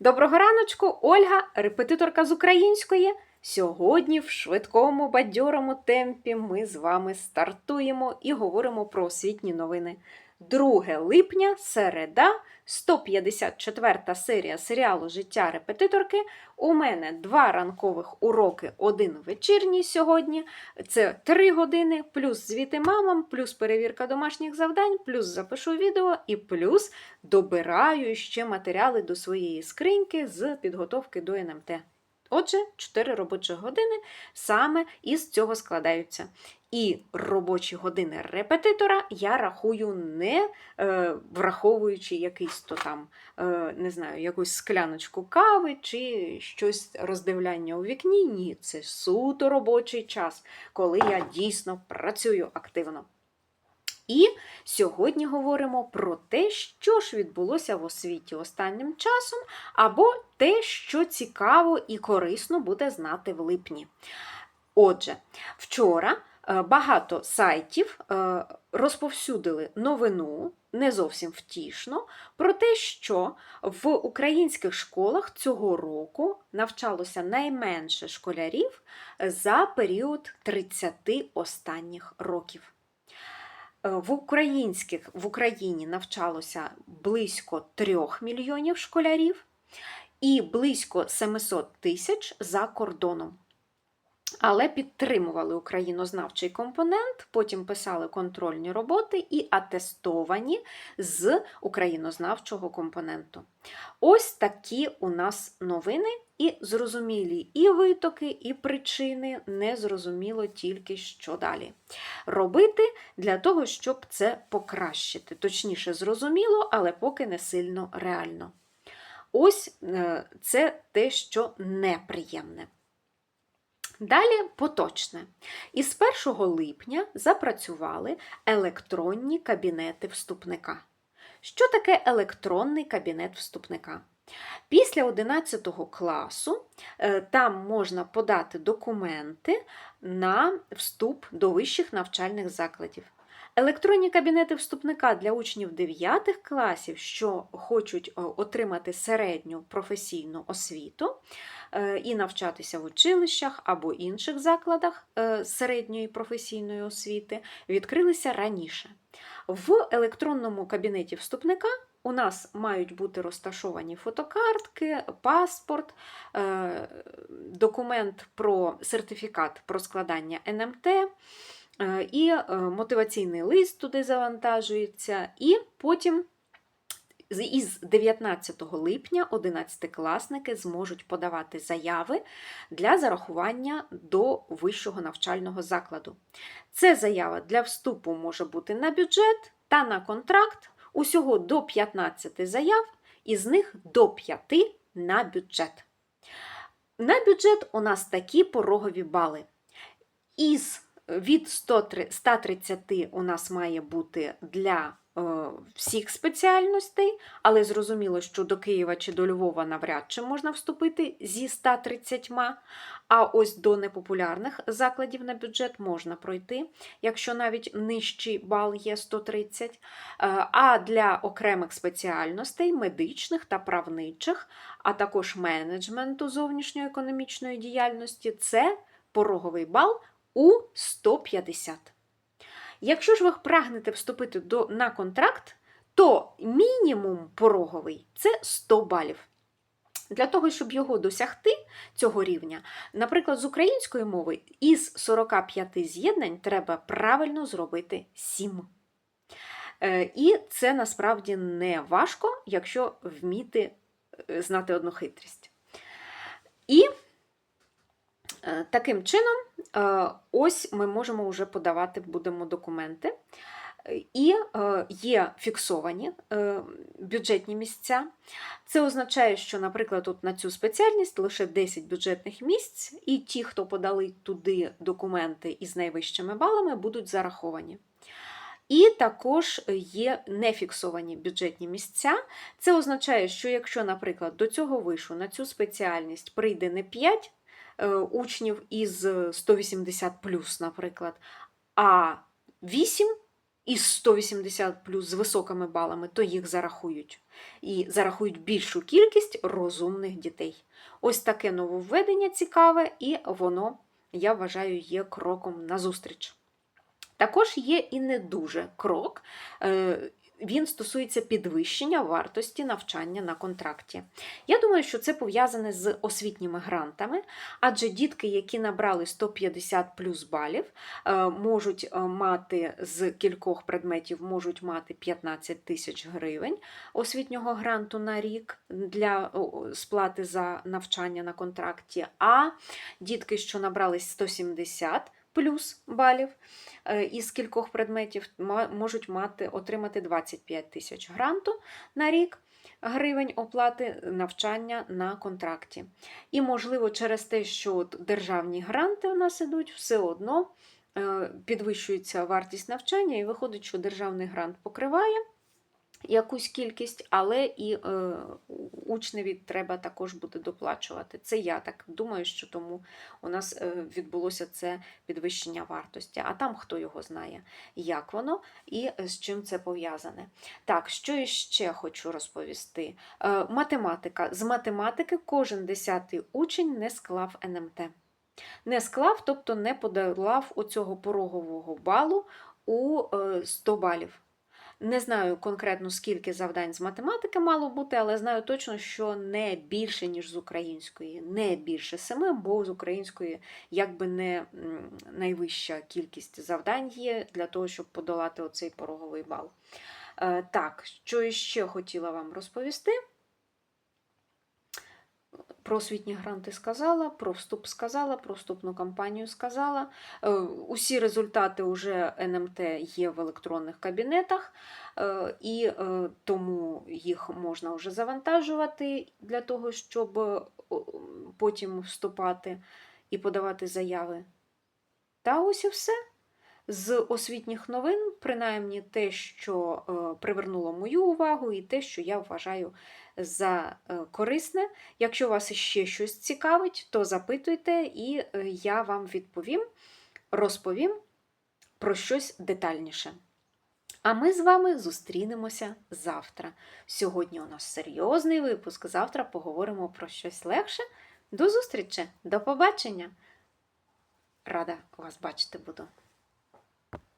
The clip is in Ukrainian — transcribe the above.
Доброго раночку, Ольга, репетиторка з української. Сьогодні в швидкому бадьорому темпі ми з вами стартуємо і говоримо про освітні новини. 2 липня, середа, 154 серія серіалу Життя репетиторки. У мене два ранкових уроки, один вечірній сьогодні. Це 3 години, плюс звіти мамам, плюс перевірка домашніх завдань, плюс запишу відео і плюс добираю ще матеріали до своєї скриньки з підготовки до НМТ. Отже, 4 робочі години саме із цього складаються. І робочі години репетитора я рахую не е, враховуючи якийсь то там, е, не знаю, якусь скляночку кави чи щось роздивляння у вікні. Ні, це суто робочий час, коли я дійсно працюю активно. І сьогодні говоримо про те, що ж відбулося в освіті останнім часом, або те, що цікаво і корисно буде знати в липні. Отже, вчора е, багато сайтів е, розповсюдили новину, не зовсім втішно, про те, що в українських школах цього року навчалося найменше школярів за період 30 останніх років. Е, В українських в Україні навчалося близько 3 мільйонів школярів і близько 700 тисяч за кордоном. Але підтримували українознавчий компонент, потім писали контрольні роботи і атестовані з українознавчого компоненту. Ось такі у нас новини, і зрозумілі і витоки, і причини, не зрозуміло тільки що далі. Робити для того, щоб це покращити. Точніше, зрозуміло, але поки не сильно реально. Ось е, це те, що неприємне. Далі поточне. Із 1 липня запрацювали електронні кабінети вступника. Що таке електронний кабінет вступника? Після 11 класу е, там можна подати документи на вступ до вищих навчальних закладів. Електронні кабінети вступника для учнів 9 класів, що хочуть е, отримати середню професійну освіту е, і навчатися в училищах або інших закладах е, середньої професійної освіти, відкрилися раніше. В електронному кабінеті вступника у нас мають бути розташовані фотокартки, паспорт, документ про сертифікат про складання НМТ. Е, І е, мотиваційний лист туди завантажується, і потім із 19 липня 11-класники зможуть подавати заяви для зарахування до вищого навчального закладу. Це заява для вступу може бути на бюджет та на контракт. Усього до 15 заяв, із них до 5 на бюджет. На бюджет у нас такі порогові бали. Із від 130 у нас має бути для е, всіх спеціальностей, але зрозуміло, що до Києва чи до Львова навряд чи можна вступити зі 130, а ось до непопулярних закладів на бюджет можна пройти, якщо навіть нижчий бал є 130. Е, А для окремих спеціальностей, медичних та правничих, а також менеджменту зовнішньої економічної діяльності, це пороговий бал у 150. Якщо ж ви прагнете вступити до, на контракт, то мінімум пороговий це 100 балів. Для того, щоб його досягти, цього рівня, наприклад, з української мови із 45 з'єднань треба правильно зробити 7. Е, І це насправді не важко, якщо вміти е, знати одну хитрість. І таким чином, е, ось ми можемо вже подавати будемо документи. І е, є фіксовані е, бюджетні місця. Це означає, що, наприклад, тут на цю спеціальність лише 10 бюджетних місць, і ті, хто подали туди документи із найвищими балами, будуть зараховані. І також є нефіксовані бюджетні місця. Це означає, що якщо, наприклад, до цього вишу на цю спеціальність прийде не 5 е, учнів із 180, наприклад, а 8, із 180 плюс з високими балами, то їх зарахують. І зарахують більшу кількість розумних дітей. Ось таке нововведення цікаве, і воно, я вважаю, є кроком назустріч. Також є і не дуже крок. Він стосується підвищення вартості навчання на контракті. Я думаю, що це пов'язане з освітніми грантами, адже дітки, які набрали 150 плюс балів, е, можуть е, мати з кількох предметів можуть мати 15 тисяч гривень освітнього гранту на рік для сплати за навчання на контракті. А дітки, що набрали 170 плюс балів е, із кількох предметів, можуть мати отримати 25 тисяч гранту на рік. Гривень оплати навчання на контракті. І, можливо, через те, що державні гранти у нас ідуть, все одно е, підвищується вартість навчання, і виходить, що державний грант покриває якусь кількість, але і е, учневі треба також буде доплачувати. Це я так думаю, що тому у нас е, відбулося це підвищення вартості. А там хто його знає, як воно і е, з чим це пов'язане. Так, що іще хочу розповісти? Е, математика. З математики кожен десятий учень не склав НМТ. Не склав, тобто не подолав оцього порогового балу у е, 100 балів. Не знаю конкретно, скільки завдань з математики мало бути, але знаю точно, що не більше, ніж з української, не більше семи, бо з української якби не найвища кількість завдань є для того, щоб подолати оцей пороговий бал. Е, Так, що ще хотіла вам розповісти? Про освітні гранти сказала, про вступ сказала, про вступну кампанію сказала. Е, Усі результати уже НМТ є в електронних кабінетах, е, і е, тому їх можна вже завантажувати для того, щоб потім вступати і подавати заяви. Та ось і все. З освітніх новин, принаймні те, що е, привернуло мою увагу, і те, що я вважаю за е, корисне. Якщо вас іще щось цікавить, то запитуйте, і е, я вам відповім, розповім про щось детальніше. А ми з вами зустрінемося завтра. Сьогодні у нас серйозний випуск. Завтра поговоримо про щось легше. До зустрічі, до побачення! Рада вас бачити буду.